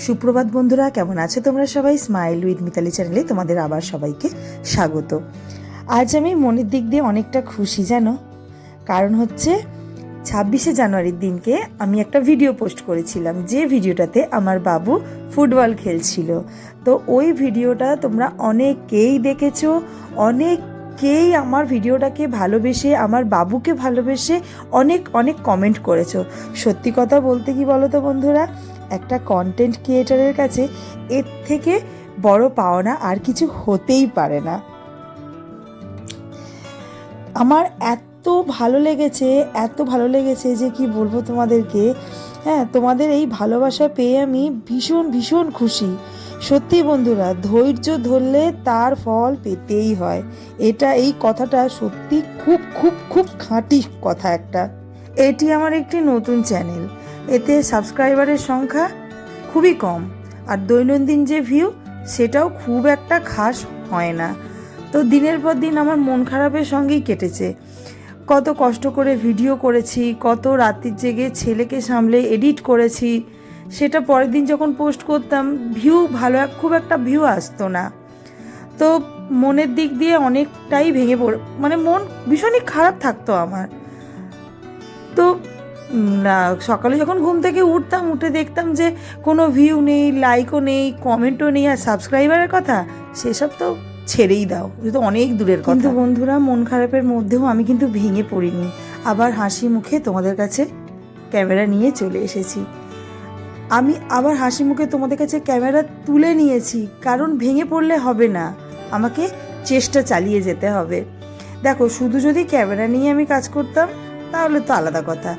সুপ্রভাত বন্ধুরা, কেমন আছো তোমরা সবাই? স্মাইল উইথ মিতালি চ্যানেলে তোমাদের আবার সবাইকে স্বাগত। আজ আমি মনের দিক দিয়ে অনেকটা খুশি, জানো? কারণ হচ্ছে ছাব্বিশে জানুয়ারির দিনকে আমি একটা ভিডিও পোস্ট করেছিলাম, যে ভিডিওটাতে আমার বাবু ফুটবল খেলছিল। তো ওই ভিডিওটা তোমরা অনেকেই দেখেছ অনেকেই আমার ভিডিওটাকে ভালোবেসে, আমার বাবুকে ভালোবেসে অনেক অনেক কমেন্ট করেছ। সত্যি কথা বলতে কি বলো তো বন্ধুরা একটা কন্টেন্ট ক্রিয়েটারের কাছে এর থেকে বড় পাওনা আর কিছু হতেই পারে না। আমার এত ভালো লেগেছে, এত ভালো লেগেছে যে কি বলব তোমাদেরকে হ্যাঁ তোমাদের এই ভালোবাসা পেয়ে আমি ভীষণ ভীষণ খুশি। সত্যি বন্ধুরা, ধৈর্য ধরলে তার ফল পেতেই হয়। এটা এই কথাটা সত্যি খুব খুব খুব খাঁটি কথা একটা। এটি আমার একটি নতুন চ্যানেল এতে সাবস্ক্রাইবারের সংখ্যা খুবই কম আর দৈনন্দিন যে ভিউ, সেটাও খুব একটা খাস হয় না। তো দিনের পর দিন আমার মন খারাপের সঙ্গেই কেটেছে। কত কষ্ট করে ভিডিও করেছি, কত রাত্রির জেগে ছেলেকে সামলে এডিট করেছি, সেটা পরের দিন যখন পোস্ট করতাম, ভিউ ভালো এক- খুব একটা ভিউ আসতো না। তো মনের দিক দিয়ে অনেকটাই ভেঙে পড় মানে মন ভীষণই খারাপ থাকতো আমার। তো সকালে যখন ঘুম থেকে উঠতাম, উঠে দেখতাম যে কোনো ভিউ নেই লাইকও নেই কমেন্টও নেই, আর সাবস্ক্রাইবারের কথা, সেসব তো ছেড়েই দাও। এটা তো অনেক দূরের কথা। কিন্তু বন্ধুরা, মন খারাপের মধ্যেও আমি কিন্তু ভেঙে পড়িনি। আবার হাসি মুখে তোমাদের কাছে ক্যামেরা নিয়ে চলে এসেছি। আমি আবার হাসি মুখে তোমাদের কাছে ক্যামেরা তুলে নিয়েছি, কারণ ভেঙে পড়লে হবে না। আমাকে চেষ্টা চালিয়ে যেতে হবে। দেখো, শুধু যদি ক্যামেরা নিয়ে আমি কাজ করতাম, তাহলে তো আলাদা কথা।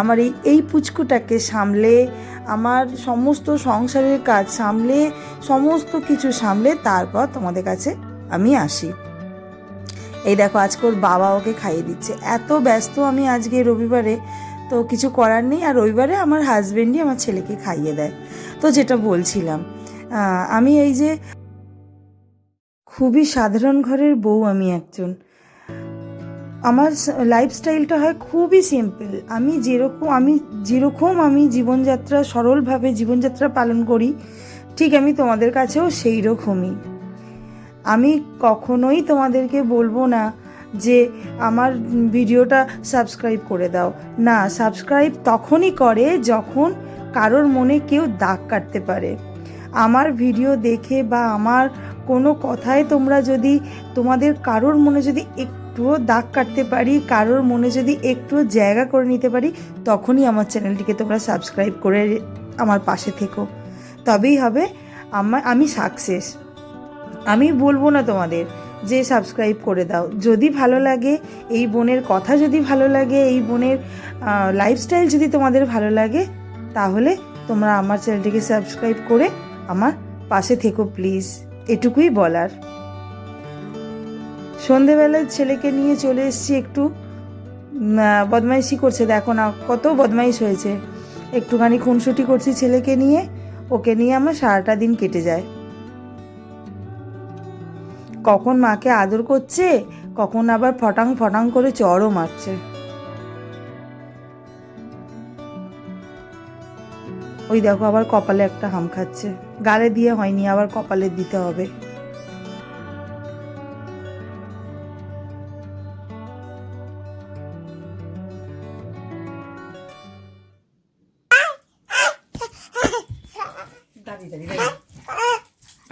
আমার এই এই পুচকুটাকে সামলে, আমার সমস্ত সংসারের কাজ সামলে, সমস্ত কিছু সামলে, তারপর তোমাদের কাছে আমি আসি। এই দেখো, আজকে ওর বাবা ওকে খাইয়ে দিচ্ছে। এত ব্যস্ত আমি আজকে রবিবারে, তো কিছু করার নেই। আর রবিবারে আমার হাজব্যান্ডই আমার ছেলেকে খাইয়ে দেয়। তো যেটা বলছিলাম আমি এই যে, খুবই সাধারণ ঘরের বউ আমি একজন। আমার লাইফস্টাইলটা হয় খুবই সিম্পল আমি যেরকম আমি যেরকম আমি জীবনযাত্রা সরলভাবে জীবনযাত্রা পালন করি, ঠিক আমি তোমাদের কাছেও সেই রকমই আমি কখনোই তোমাদেরকে বলব না যে আমার ভিডিওটা সাবস্ক্রাইব করে দাও। না সাবস্ক্রাইব তখনই করে যখন কারোর মনে কেউ দাগ কাটতে পারে। আমার ভিডিও দেখে বা আমার কোনো কথায় তোমরা যদি, তোমাদের কারোর মনে যদি একটুও দাগ কাটতে পারি, কারোর মনে যদি একটুও জায়গা করে নিতে পারি, তখনই আমার চ্যানেলটিকে তোমরা সাবস্ক্রাইব করে আমার পাশে থেকো। তবেই হবে আমার, আমি সাকসেস আমি বলব না তোমাদের যে সাবস্ক্রাইব করে দাও। যদি ভালো লাগে, এই বোনের কথা যদি ভালো লাগে, এই বোনের লাইফস্টাইল যদি তোমাদের ভালো লাগে, তাহলে তোমরা আমার চ্যানেলটিকে সাবস্ক্রাইব করে আমার পাশে থেকো প্লিজ এটুকুই বলার। সন্ধেবেলায় ছেলেকে নিয়ে চলে এসেছি একটু বদমাইশি করছে, দেখো না কত বদমাইশ হয়েছে। একটুখানি খুনসুটি করছি ছেলেকে নিয়ে, ওকে নিয়ে আমার সারাটা দিন কেটে যায়। কখন মাকে আদর করছে, কখন আবার ফটাং ফটাং করে চড়ও মারছে। ওই দেখো আবার কপালে একটা হাম খাচ্ছে। গালে দিয়ে হয়নি, আবার কপালে দিতে হবে।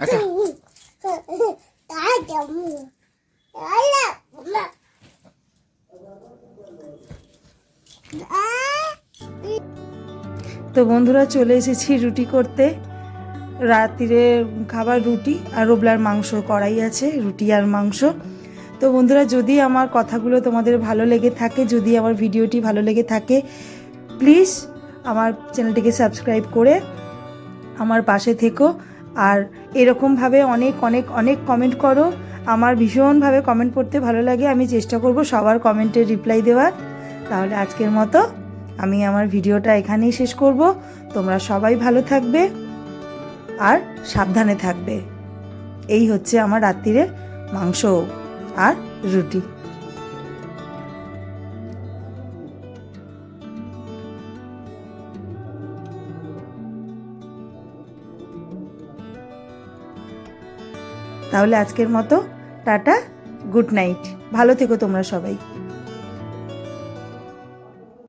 আচ্ছা। তো বন্ধুরা চলে এসেছি রুটি করতে। রাত্রিরে খাবার রুটি আর রোবলার মাংস করাই আছে, রুটি আর মাংস। তো বন্ধুরা যদি আমার কথাগুলো তোমাদের ভালো লেগে থাকে, যদি আমার ভিডিওটি ভালো লেগে থাকে প্লিজ আমার চ্যানেলটিকে সাবস্ক্রাইব করে আমার পাশে থেকো। আর এরকমভাবে অনেক অনেক অনেক কমেন্ট করো। আমার ভীষণভাবে কমেন্ট করতে ভালো লাগে। আমি চেষ্টা করব সবার কমেন্টের রিপ্লাই দেওয়ার। তাহলে আজকের মতো আমি আমার ভিডিওটা এখানেই শেষ করব। তোমরা সবাই ভালো থাকবে আর সাবধানে থাকবে। এই হচ্ছে আমার রাত্রিরের মাংস আর রুটি। তাহলে আজকের মতো টাটা গুড নাইট। ভালো থেকো তোমরা সবাই।